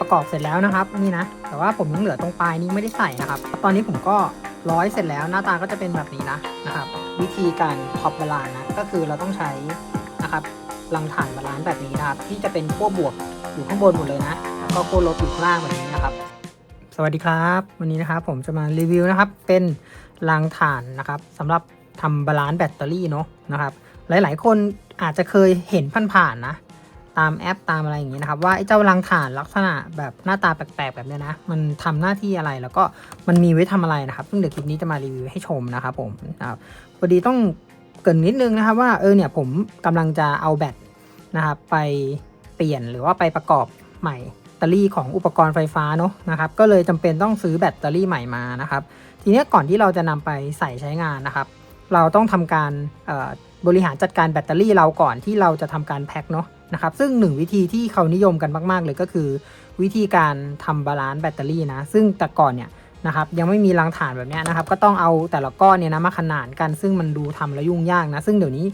ประกอบเสร็จแล้วนะครับนี่นะ แต่ว่าผมยังเหลือตรงปลายนี้ไม่ได้ใส่นะครับ ตอนนี้ผมก็ร้อยเสร็จแล้วหน้าตาก็จะเป็นแบบนี้นะนะครับ วิธีการท็อปบาลานนะก็คือเราต้องใช้นะครับรังถ่านบาลานแบบนี้นะครับ ที่จะเป็นขั้วบวกอยู่ข้างบนหมดเลยนะแล้วก็ขั้วลบอยู่ข้างล่างแบบนี้นะครับ สวัสดีครับ วันนี้นะครับผมจะมารีวิวนะครับเป็นรางถ่านนะครับสำหรับทำบาลานแบตเตอรี่เนาะนะครับ หลายๆ คนอาจจะเคยเห็นผ่านๆนะ ตามแอปตามอะไรอย่างนี้นะครับ ว่าไอ้เจ้ารางถ่านลักษณะแบบหน้าตาแปลกๆ แบบเนี้ยนะมันทำหน้าที่อะไรแล้วก็มันมีไว้ทำอะไรนะครับ ซึ่งเดี๋ยวคลิปนี้จะมารีวิวให้ชมนะครับผมนะครับพอดีต้องเกินนิดนึงนะครับ ว่าเออเนี่ยผมกำลังจะเอาแบตนะครับไปเปลี่ยนหรือว่าไปประกอบใหม่แบตเตอรี่ของอุปกรณ์ไฟฟ้าเนาะนะครับก็เลยจำเป็นต้องซื้อแบตเตอรี่ใหม่มานะครับทีนี้ก่อนที่เราจะนำไปใส่ใช้งานนะครับ เราต้องทำการบริหารจัดการแบตเตอรี่เราก่อนที่เราจะทำการแพ็คเนาะ นะครับซึ่งหนึ่งวิธีที่เขานิยมกันมาก ๆ เลยก็คือ วิธีการทำบาลานซ์แบตเตอรี่นะซึ่งแต่ก่อนเนี่ยนะครับยังไม่มีรังฐานแบบนี้นะครับก็ต้องเอาแต่ละก้อนเนี่ยนะมาขนานกันซึ่งมันดูทำแล้วยุ่งยากนะซึ่งเดี๋ยวนี้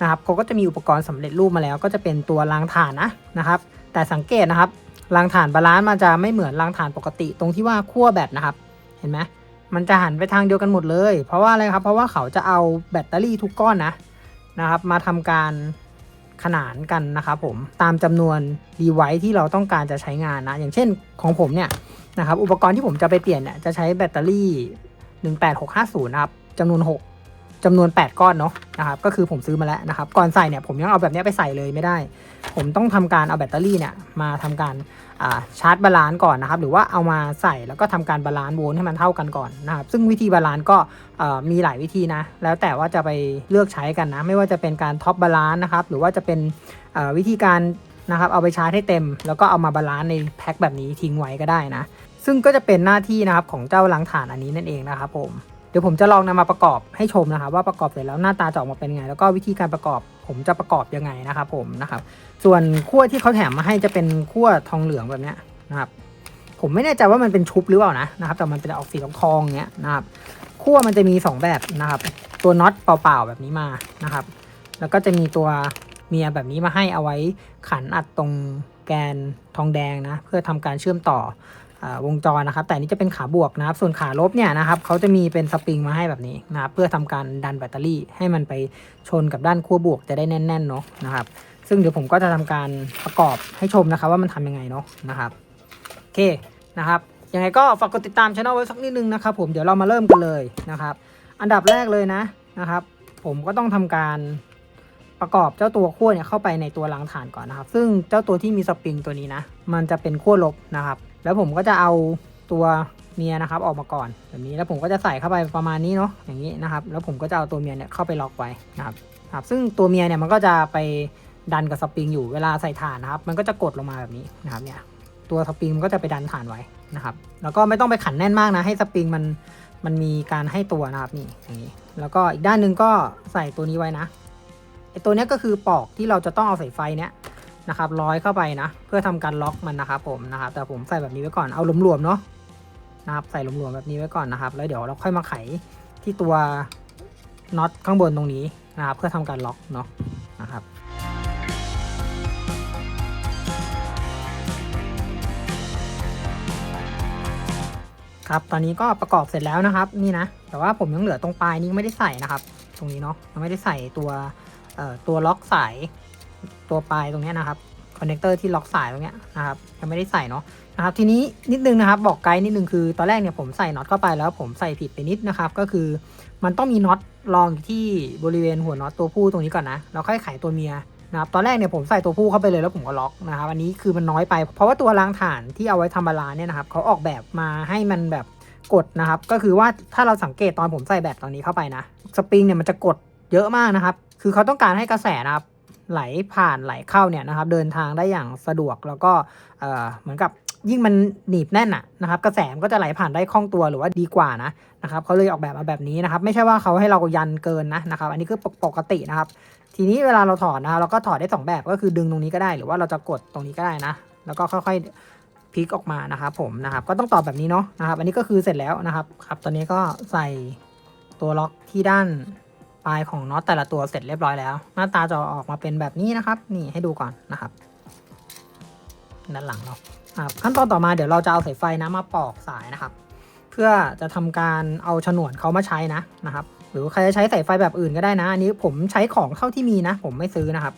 นะครับเขาก็จะมีอุปกรณ์สำเร็จรูปมาแล้ว ก็จะเป็นตัวรางฐานนะนะครับ แต่สังเกตนะครับรางฐานบาลานซ์มันจะไม่เหมือนรางฐานปกติ ตรงที่ว่าขั้วแบตนะครับ เห็นไหมมันจะหันไปทางเดียวกันหมดเลย เพราะว่าอะไรครับเพราะว่าเขาจะเอาแบตเตอรี่ทุกก้อนนะนะครับ มาทำการ ขนานกันนะครับผมตามจำนวนดีไวท์ที่เราต้องการจะใช้งานนะ อย่างเช่นของผมเนี่ยนะครับอุปกรณ์ที่ผมจะไปเปลี่ยนเนี่ยจะใช้แบตเตอรี่ 18650 นะครับจำนวน 6 จำนวน 8 ก้อนเนาะนะครับก็คือผมซื้อมาแล้วนะครับ ก่อนใส่เนี่ยผมยังเอาแบบนี้ไปใส่เลยไม่ได้ ผมต้องทำการเอาแบตเตอรี่เนี่ยมาทำการาชาร์จบาลานซ์ก่อนนะครับ หรือว่าเอามาใส่แล้วก็ทำการบาลานซ์โวลต์ให้มันเท่ากันก่อนนะครับ ซึ่งวิธีบาลานซ์ก็มีหลายวิธีนะ แล้วแต่ว่าจะไปเลือกใช้กันนะ ไม่ว่าจะเป็นการท็อปบาลานซ์นะครับ หรือว่าจะเป็นวิธีการนะครับเอาไปชาร์จให้เต็ม แล้วก็เอามาบาลานซ์ในแพ็คแบบนี้ทิ้งไว้ก็ได้นะ ซึ่งก็จะเป็นหน้าที่นะครับของเจ้าล้างถ่านอันนี้นั่นเองนะครับผม เดี๋ยวผมจะลองนำมาประกอบให้ชมนะครับ ว่าประกอบเสร็จแล้วหน้าตาจะออกมาเป็นยังไง แล้วก็วิธีการประกอบ ผมจะประกอบยังไงนะครับ ผมนะครับ ส่วนขั้วที่เขาแถมมาให้จะเป็นขั้วทองเหลืองแบบนี้นะครับ ผมไม่แน่ใจว่ามันเป็นชุบหรือเปล่านะนะครับ แต่มันเป็นออกสีทองทองเนี้ยนะครับขั้วมันจะมี 2 แบบนะครับ ตัวน็อตเปล่าๆแบบนี้มานะครับ แล้วก็จะมีตัวเมียแบบนี้มาให้เอาไว้ขันอัดตรงแกนทองแดงนะ เพื่อทำการเชื่อมต่อ วงจรนะครับ แต่นี้จะเป็นขาบวกนะครับ ส่วนขาลบเนี่ยนะครับเขาจะมีเป็นสปริงมาให้แบบนี้นะครับเพื่อทำการดันแบตเตอรี่ให้มันไปชนกับด้านขั้วบวกจะได้แน่นๆเนาะนะครับ ซึ่งเดี๋ยวผมก็จะทำการประกอบให้ชมนะครับ ว่ามันทำยังไงเนาะนะครับโอเคนะครับยังไงก็ฝากกดติดตามช่องไว้สักนิดนึงนะครับ ผมเดี๋ยวเรามาเริ่มกันเลยนะครับ อันดับแรกเลยนะนะครับ ผมก็ต้องทำการประกอบเจ้าตัวขั้วเนี่ยเข้าไปในตัวรางฐานก่อนนะครับ ซึ่งเจ้าตัวที่มีสปริงตัวนี้นะ มันจะเป็นขั้วลบนะครับ แล้วผมก็จะเอาตัวเมียนะครับออกมาก่อนแบบนี้แล้วผมก็จะใส่เข้าไปประมาณนี้เนาะอย่างนี้นะครับ แล้วผมก็จะเอาตัวเมียเนี่ยเข้าไปล็อกไว้นะครับครับซึ่งตัวเมียเนี่ยมันก็จะไปดันกับสปริงอยู่เวลาใส่ฐานนะครับ มันก็จะกดลงมาแบบนี้นะครับเนี่ยตัวสปริงมันก็จะไปดันฐานไว้นะครับ แล้วก็ไม่ต้องไปขันแน่นมากนะให้สปริงมันมันมีการให้ตัวนะครับนี่อย่างนี้แล้วก็อีกด้านหนึ่งก็ใส่ตัวนี้ไว้นะไอตัวนี้ก็คือปอกที่เราจะต้องเอาสายไฟเนี้ย นะครับร้อยเข้าไปนะ เพื่อทำการล็อกมันนะครับผมนะครับแต่ผมใส่แบบนี้ไว้ก่อนเอาหลวมๆเนาะนะครับใส่หลวมๆแบบนี้ไว้ก่อนนะครับแล้วเดี๋ยวเราค่อยมาไขที่ตัวน็อตข้างบนตรงนี้นะครับเพื่อทำการล็อกเนาะนะครับครับตอนนี้ก็ประกอบเสร็จแล้วนะครับนี่นะแต่ว่าผมยังเหลือตรงปลายนี้ไม่ได้ใส่นะครับ ตรงนี้เนาะยังไม่ได้ใส่ตัวตัวล็อกสาย ตัวปลายตรงนี้นะครับคอนเนคเตอร์ที่ล็อกสายตรงนี้นะครับยังไม่ได้ใส่เนาะนะครับทีนี้นิดนึงนะครับบอกไกด์นิดนึงคือตอนแรกเนี่ยผมใส่น็อตเข้าไปแล้วผมใส่ผิดไปนิดนะครับก็คือมันต้องมีน็อตรองที่บริเวณหัวน็อตตัวผู้ตรงนี้ก่อนนะแล้วค่อยไขตัวเมียนะครับตอนแรกเนี่ยผมใส่ตัวผู้เข้าไปเลยแล้วผมก็ล็อกนะครับอันนี้คือมันน้อยไป เพราะว่าตัวรางฐานที่เอาไว้ทำบาลานซ์เนี่ยนะครับเขาออกแบบมาให้มันแบบกดนะครับ ก็คือว่าถ้าเราสังเกตตอนผมใส่แบตตอนนี้เข้าไปนะสปริงเนี่ยมันจะกดเยอะมากนะครับ คือเขาต้องการให้กระแสนะครับ ไหลผ่านไหลเข้าเนี่ยนะครับเดินทางได้อย่างสะดวกแล้วก็เอ่อเหมือนกับยิ่งมันหนีบแน่นอะนะครับกระแสมันก็จะไหลผ่านได้คล่องตัวหรือว่าดีกว่านะนะครับเขาเลยออกแบบมาแบบนี้นะครับ ไม่ใช่ว่าเขาให้เรายันเกินนะนะครับ อันนี้คือปกตินะครับ ทีนี้เวลาเราถอดนะครับเราก็ถอดได้สองแบบก็คือดึงตรงนี้ก็ได้ หรือว่าเราจะกดตรงนี้ก็ได้นะ แล้วก็ค่อยๆพลิกออกมานะครับผมนะครับ ก็ต้องตอบแบบนี้เนาะนะครับ อันนี้ก็คือเสร็จแล้วนะครับครับ ตอนนี้ก็ใส่ตัวล็อกที่ด้าน ปลายของน็อตแต่ละตัวเสร็จเรียบร้อยแล้ว หน้าตาจะออกมาเป็นแบบนี้นะครับ นี่ให้ดูก่อนนะครับด้านหลังเราครับขั้นตอนต่อมาเดี๋ยวเราจะเอาสายไฟนะมาปอกสายนะครับ เพื่อจะทำการเอาฉนวนเขามาใช้นะนะครับ หรือใครจะใช้สายไฟแบบอื่นก็ได้นะ อันนี้ผมใช้ของเท่าที่มีนะ ผมไม่ซื้อนะครับ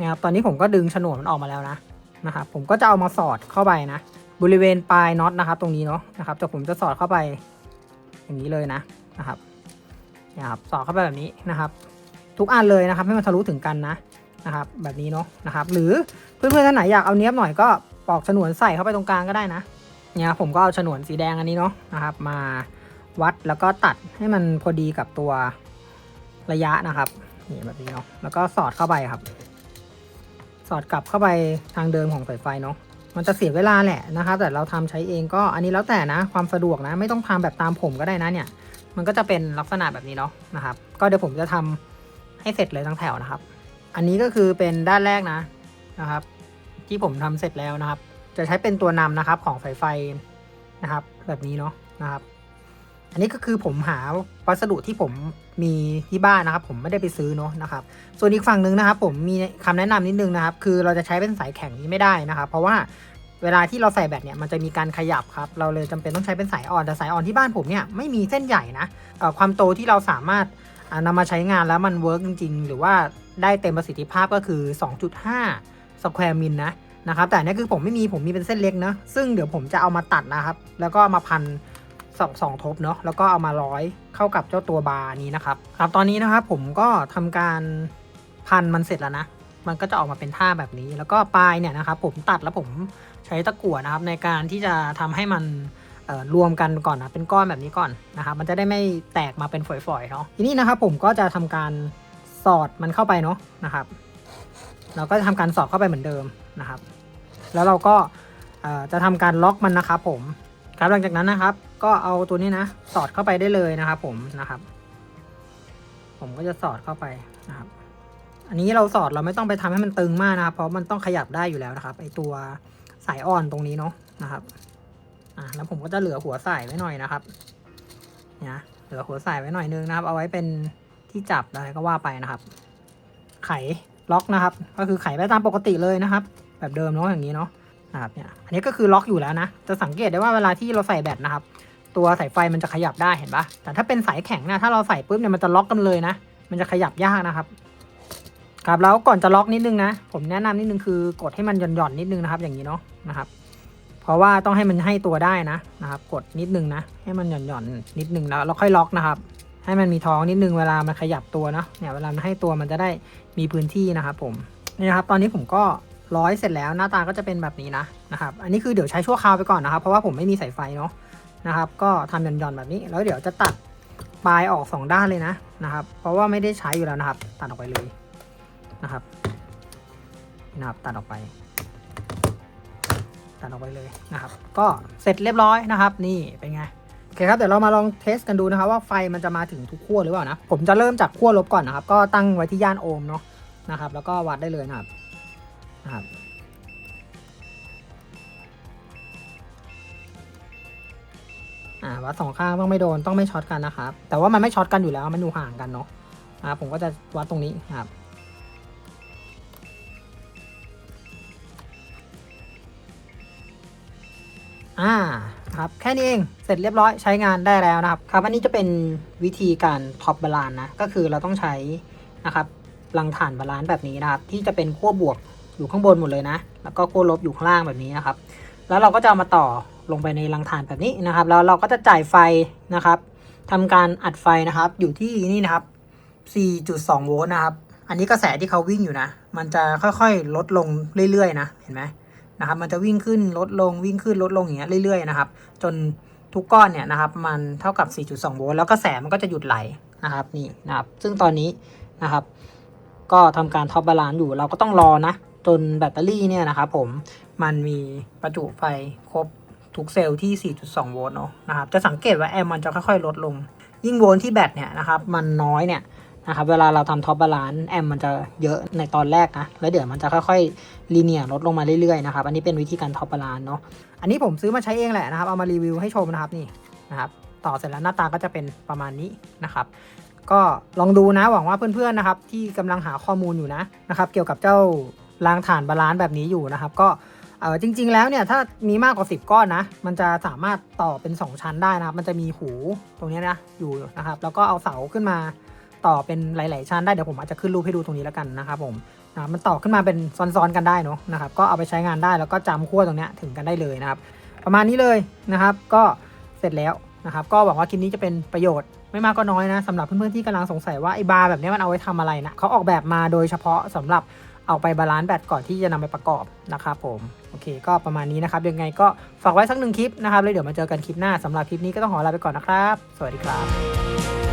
นะครับตอนนี้ผมก็ดึงฉนวนมันออกมาแล้วนะนะครับผมก็จะเอามาสอดเข้าไปนะ บริเวณปลายน็อตนะครับ ตรงนี้เนาะนะครับแต่ผมจะสอดเข้าไปอย่างนี้เลยนะนะครับ นี่ยครับสอดเข้าไปแบบนี้นะครับ ทุกอันเลยนะครับให้มันทะลุถึงกันนะนะครับ แบบนี้เนาะนะครับ หรือเพื่อนๆท่านไหนอยากเอาเนี้ยบหน่อยก็ปอกฉนวนใส่เข้าไปตรงกลางก็ได้นะเนี่ยผมก็เอาฉนวนสีแดงอันนี้เนาะนะครับ มาวัดแล้วก็ตัดให้มันพอดีกับตัวระยะนะครับนี่แบบนี้เนาะแล้วก็สอดเข้าไปครับ สอดกลับเข้าไปทางเดิมของสายไฟเนาะมันจะเสียเวลาแหละนะครับ แต่เราทำใช้เองก็อันนี้แล้วแต่นะ ความสะดวกนะ ไม่ต้องทำแบบตามผมก็ได้นะเนี่ย มันก็จะเป็นลักษณะแบบนี้เนาะนะครับ ก็เดี๋ยวผมจะทำให้เสร็จเลยทั้งแถวนะครับ อันนี้ก็คือเป็นด้านแรกนะนะครับ ที่ผมทำเสร็จแล้วนะครับ จะใช้เป็นตัวนำนะครับของสายไฟนะครับ แบบนี้เนาะนะครับ อันนี้ก็คือผมหาวัสดุที่ผมมีที่บ้านนะครับ ผมไม่ได้ไปซื้อเนาะนะครับ ส่วนอีกฝั่งหนึ่งนะครับ ผมมีคำแนะนำนิดนึงนะครับ คือเราจะใช้เป็นสายแข็งนี้ไม่ได้นะครับ เพราะว่า เวลาที่เราใส่แบตเนี่ยมันจะมีการขยับครับ เราเลยจำเป็นต้องใช้เป็นสายอ่อน แต่สายอ่อนที่บ้านผมเนี่ยไม่มีเส้นใหญ่นะความโตที่เราสามารถอ่านำมาใช้งานแล้วมันเวิร์กจริง ๆ หรือว่าได้เต็มประสิทธิภาพก็คือ 2.5สแควร์มิลนะนะครับ แต่อันนี่คือผมไม่มีผมมีเป็นเส้นเล็กนะซึ่งเดี๋ยวผมจะเอามาตัดนะครับ แล้วก็ามาพันสองสองทบเนาะแล้วก็เอามาร้อยเข้ากับเจ้าตัวบาร์นี้นะครับ ครับตอนนี้นะครับผมก็ทำการพันมันเสร็จแล้วนะ มันก็จะออกมาเป็นท่าแบบนี้ แล้วก็ปลายเนี่ยนะครับผมตัดแล้วผมใช้ตะกั่วนะครับในการที่จะทำให้มันรวมกันก่อนนะเป็นก้อนแบบนี้ก่อนนะครับมันจะได้ไม่แตกมาเป็นฝอยๆเนาะทีนี้นะครับผมก็จะทำการสอดมันเข้าไปเนาะนะครับ เราก็จะทำการสอดเข้าไปเหมือนเดิมนะครับ แล้วเราก็จะทำการล็อกมันนะครับผมครับหลังจากนั้นนะครับ ก็เอาตัวนี้นะสอดเข้าไปได้เลยนะครับผมนะครับ ผมก็จะสอดเข้าไปนะครับ อันนี้เราสอดเราไม่ต้องไปทำให้มันตึงมากนะครับ เพราะมันต้องขยับได้อยู่แล้วนะครับไอตัวสายอ่อนตรงนี้เนาะนะครับอะแล้วผมก็จะเหลือหัวสายไว้หน่อยนะครับเนี่ยเหลือหัวสายไว้หน่อยนึงนะครับ เอาไว้เป็นที่จับอะไรก็ว่าไปนะครับ ไขล็อกนะครับ ก็คือไขไปตามปกติเลยนะครับ แบบเดิมเนาะอย่างนี้เนาะนะครับเนี่ยอันนี้ก็คือล็อกอยู่แล้วนะ จะสังเกตได้ว่าเวลาที่เราใส่แบตนะครับ ตัวสายไฟมันจะขยับได้เห็นปะแต่ถ้าเป็นสายแข็งนะถ้าเราใส่ปุ๊บเนี่ยมันจะล็อกกันเลยนะ มันจะขยับยากนะครับ ครับแล้วก่อนจะล็อกนิดนึงนะ ผมแนะนำนิดนึงคือกดให้มันหย่อนๆนิดนึงนะครับ อย่างนี้เนาะนะครับ เพราะว่าต้องให้มันให้ตัวได้นะนะครับ กดนิดนึงนะ ให้มันหย่อนๆนิดนึงแล้วเราค่อยล็อกนะครับ ให้มันมีท้องนิดนึงเวลามันขยับตัวเนาะเนี่ยเวลามันให้ตัวมันจะได้มีพื้นที่นะครับผมนี่นะครับ ตอนนี้ผมก็ร้อยเสร็จแล้วหน้าตาก็จะเป็นแบบนี้นะนะครับ อันนี้คือเดี๋ยวใช้ชั่วคราวไปก่อนนะครับ เพราะว่าผมไม่มีสายไฟเนาะนะครับ ก็ทำหย่อนๆแบบนี้ แล้วเดี๋ยวจะตัดปลายออกสองด้านเลยนะนะครับ เพราะว่าไม่ได้ใช้อยู่แล้วนะครับ ตัดออกไปเลย นะครับนะครับตัดออกไป ตัดออกไปเลยนะครับ ก็เสร็จเรียบร้อยนะครับ นี่เป็นไงโอเคครับเดี๋ยวเรามาลองเทสกันดูนะครับ ว่าไฟมันจะมาถึงทุกขั้วหรือเปล่านะผมจะเริ่มจากขั้วลบก่อนนะครับ ก็ตั้งไว้ที่ย่านโอห์มเนาะนะครับ แล้วก็วัดได้เลยนะครับนะครับอ่าวัดสองข้างต้องไม่โดนต้องไม่ช็อตกันนะครับ แต่ว่ามันไม่ช็อตกันอยู่แล้วมันอยู่ห่างกันเนาะนะครับผมก็จะวัดตรงนี้ครับ อ่าครับแค่นี้เองเสร็จเรียบร้อยใช้งานได้แล้วนะครับครับอันนี้จะเป็นวิธีการท็อปบาลานนะก็คือเราต้องใช้นะครับรังฐานบาลานแบบนี้นะครับ ที่จะเป็นขั้วบวกอยู่ข้างบนหมดเลยนะ แล้วก็ขั้วลบอยู่ข้างล่างแบบนี้นะครับ แล้วเราก็จะเอามาต่อลงไปในรังฐานแบบนี้นะครับ แล้วเราก็จะจ่ายไฟนะครับทำการอัดไฟนะครับ อยู่ที่นี่นะครับ 4.2 โวลต์นะครับ อันนี้กระแสที่เขาวิ่งอยู่นะ มันจะค่อยๆ ลดลงเรื่อยๆ นะ เห็นไหม นะครับ มันจะวิ่งขึ้นลดลงวิ่งขึ้นลดลงอย่างเงี้ยเรื่อยๆนะครับ จนทุกก้อนเนี่ยนะครับ มันเท่ากับ 4.2 โวลต์แล้วกระแสมันก็จะหยุดไหลนะครับนี่นะครับ ซึ่งตอนนี้นะครับ ก็ทำการท็อปบาลานซ์อยู่เราก็ต้องรอนะ จนแบตเตอรี่เนี่ยนะครับผมมันมีประจุไฟครบทุกเซลล์ที่ 4.2 โวลต์เนาะนะครับ จะสังเกตว่าแอมมันจะค่อยๆ ลดลง ยิ่งโวลต์ที่แบตเนี่ยนะครับ มันน้อยเนี่ย นะครับเวลาเราทำท็อปบาลานซ์แอมมันจะเยอะในตอนแรกนะแล้วเดี๋ยวมันจะค่อยๆลีเนียลดลงมาเรื่อยๆนะครับอันนี้เป็นวิธีการท็อปบาลานซ์เนาะอันนี้ผมซื้อมาใช้เองแหละนะครับเอามารีวิวให้ชมนะครับนี่นะครับต่อเสร็จแล้วหน้าตาก็จะเป็นประมาณนี้นะครับก็ลองดูนะหวังว่าเพื่อนๆนะครับที่กำลังหาข้อมูลอยู่นะนะครับเกี่ยวกับเจ้ารางฐานบาลานซ์แบบนี้อยู่นะครับ ก็เออจริง ๆ แล้วเนี่ยถ้ามีมากกว่า 10 ก้อนนะ มันจะสามารถต่อเป็น 2 ชั้นได้นะครับ มันจะมีหูตรงนี้นะอยู่นะครับ แล้วก็เอาเสาขึ้นมา ต่อเป็นหลาย ๆ ชั้นได้เดี๋ยวผมอาจจะขึ้นรูปให้ดูตรงนี้แล้วกันนะครับผมนะมันต่อขึ้นมาเป็นซ้อน ๆ กันได้เนาะนะครับก็เอาไปใช้งานได้แล้วก็จำขั้วตรงเนี้ยถึงกันได้เลยนะครับ ประมาณนี้เลยนะครับ ก็เสร็จแล้วนะครับ ก็หวังว่าคลิปนี้จะเป็นประโยชน์ไม่มากก็น้อยนะสำหรับเพื่อน ๆ ที่กำลังสงสัยว่าไอ้บาร์แบบนี้มันเอาไว้ทำอะไรนะเขาออกแบบมาโดยเฉพาะสำหรับเอาไปบาลานซ์แบตก่อนที่จะนำไปประกอบนะครับผมโอเค ก็ประมาณนี้นะครับยังไงก็ฝากไว้สักหนึ่งคลิปนะครับแล้วเดี๋ยวมาเจอกันคลิปหน้าสำหรับคลิปนี้ก็ต้องขอลาไปก่อนนะครับ สวัสดีครับ